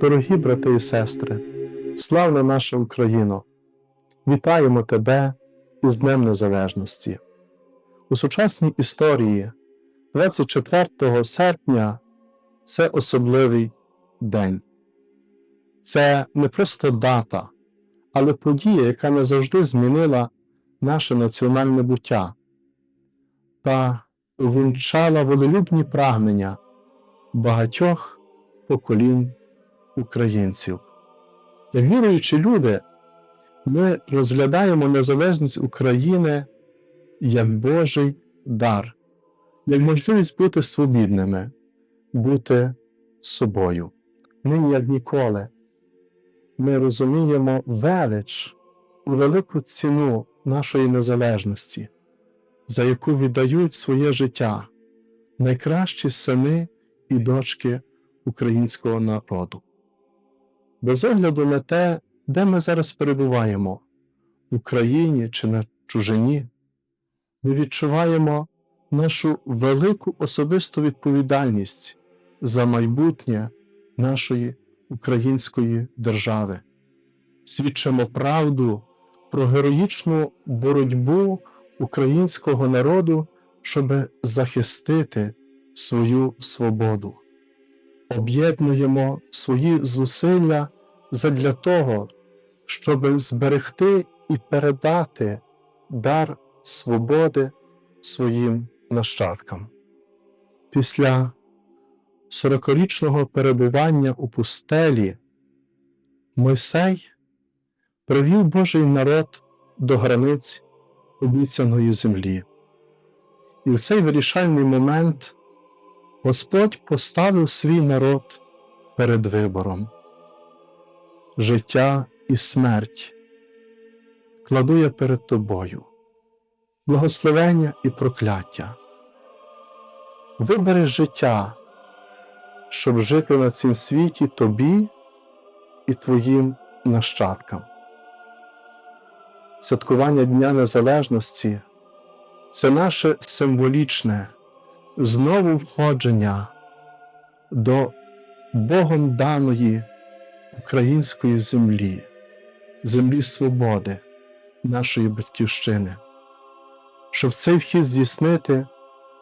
Дорогі брати і сестри, славна наша Україно! Вітаємо тебе із Днем Незалежності. У сучасній історії 24 серпня це особливий день. Це не просто дата, але подія, яка назавжди змінила наше національне буття та увінчала волелюбні прагнення багатьох поколінь українців. Як віруючі люди, ми розглядаємо незалежність України як Божий дар, як можливість бути свобідними, бути собою. Нині, як ніколи, ми розуміємо велич і велику ціну нашої незалежності, за яку віддають своє життя найкращі сини і дочки українського народу. Без огляду на те, де ми зараз перебуваємо в Україні чи на чужині, ми відчуваємо нашу велику особисту відповідальність за майбутнє нашої української держави, свідчимо правду про героїчну боротьбу українського народу, щоб захистити свою свободу об'єднуємо свої зусилля задля того, щоб зберегти і передати дар свободи своїм нащадкам. Після сорокорічного перебування у пустелі Мойсей привів Божий народ до границь обіцяної землі. І в цей вирішальний момент Господь поставив свій народ перед вибором. Життя і смерть кладу я перед тобою, благословення і прокляття. Вибери життя, щоб жити на цім світі тобі і твоїм нащадкам. Святкування Дня Незалежності це наше символічне знову входження до Богом даної української землі, землі свободи, нашої батьківщини. Щоб цей вхід здійснити,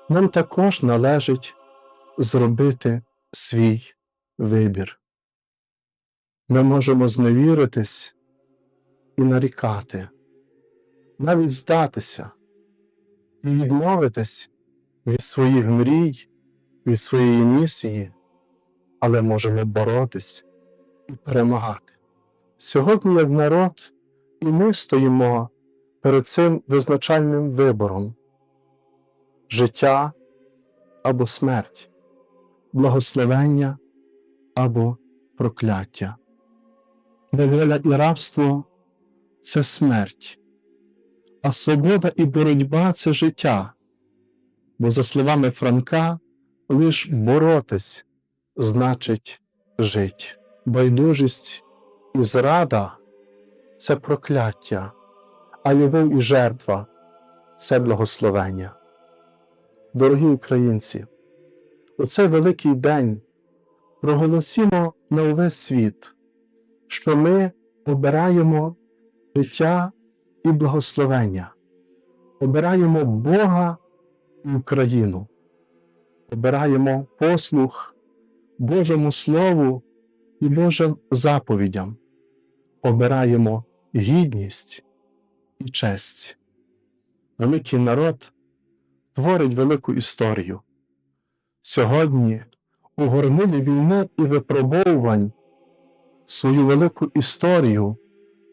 нам також належить зробити свій вибір. Ми можемо зневіритись і нарікати, навіть здатися і відмовитись від своїх мрій, від своєї місії, але можемо боротись і перемагати. Сьогодні, як народ, і ми стоїмо перед цим визначальним вибором життя або смерть, благословення або прокляття. Рабство це смерть, а свобода і боротьба це життя бо, за словами Франка, лиш боротись значить жить. Байдужість і зрада це прокляття, а любов і жертва це благословення. Дорогі українці, у цей великий день проголосімо на увесь світ, що ми обираємо життя і благословення, обираємо Бога Україну, обираємо послух Божому Слову і Божим заповідям, обираємо гідність і честь. Великий народ творить велику історію. Сьогодні у горнилі війни і випробовувань свою велику історію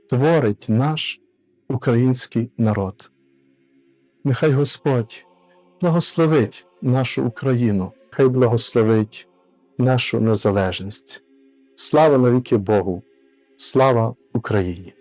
творить наш український народ. Нехай Господь благословить нашу Україну, хай благословить нашу незалежність. Слава навіки Богу, слава Україні!